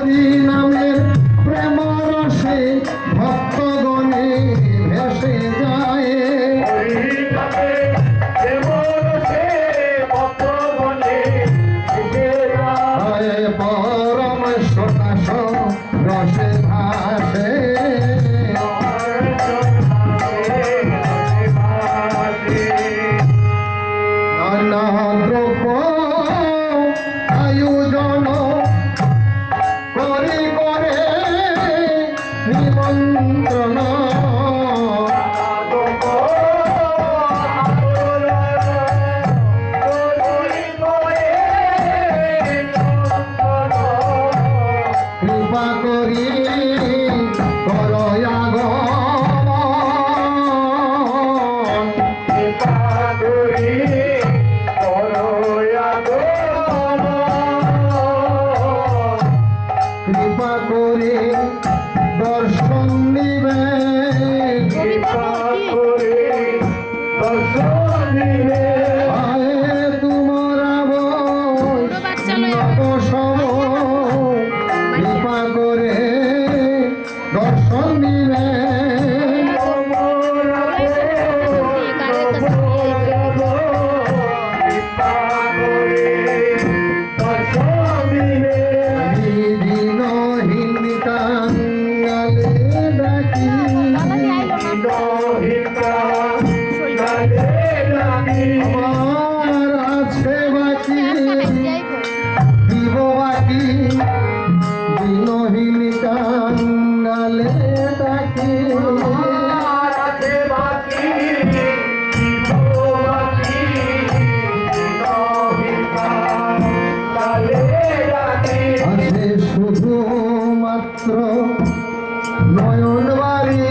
Hari Nam. ডাকি আছে শুধু মাত্র নয়ন বাড়ি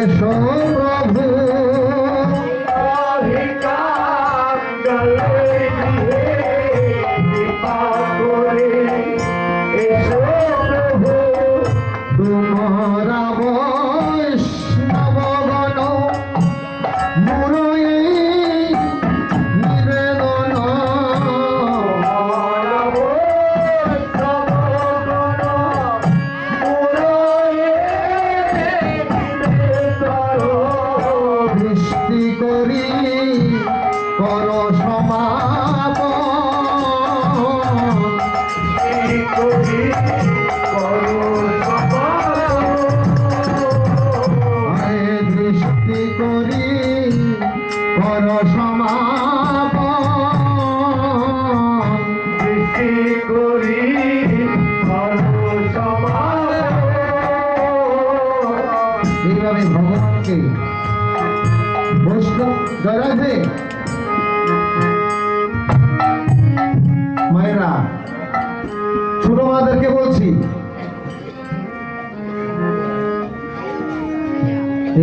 এসো এইভাবে ভগবানকে বৈষ্ণব জয়রাধে মায়েরা ছোট মাদেরকে বলছি।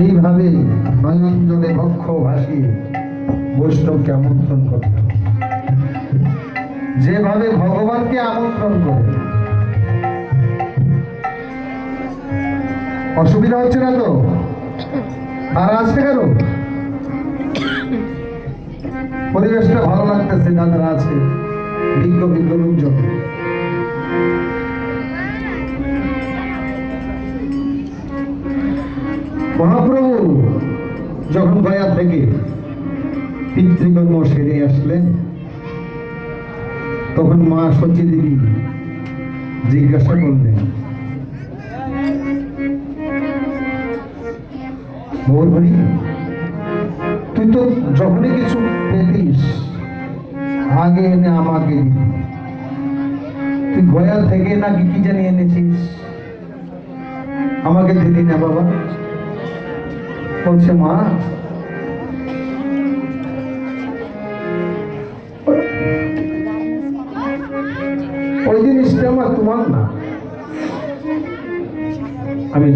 এইভাবে নয়নজনে বক্ষ ভাসিয়ে বৈষ্ণবকে আমন্ত্রণ করতে যেভাবে ভগবানকে আমন্ত্রণ করে। অসুবিধা হচ্ছে না তো? আর আসছে কেন? পরিবেশটা ভালো লাগতেছে, যাদের আছে বিজ্ঞ বিজ্ঞ লোকজন। থেকে পিতৃকর্ম সেরে আসলেন। তখন মা সচী দেবী জিজ্ঞাসা করলেন তুই তো যখনই কিছু পেতিস, আগে এনে আমাকে তুই গয়া থেকে নাকি কি জানি এনেছিস? আমাকে দিলি না বাবা। বলছে, মা ওই জিনিসটা আমার তোমার না। আমি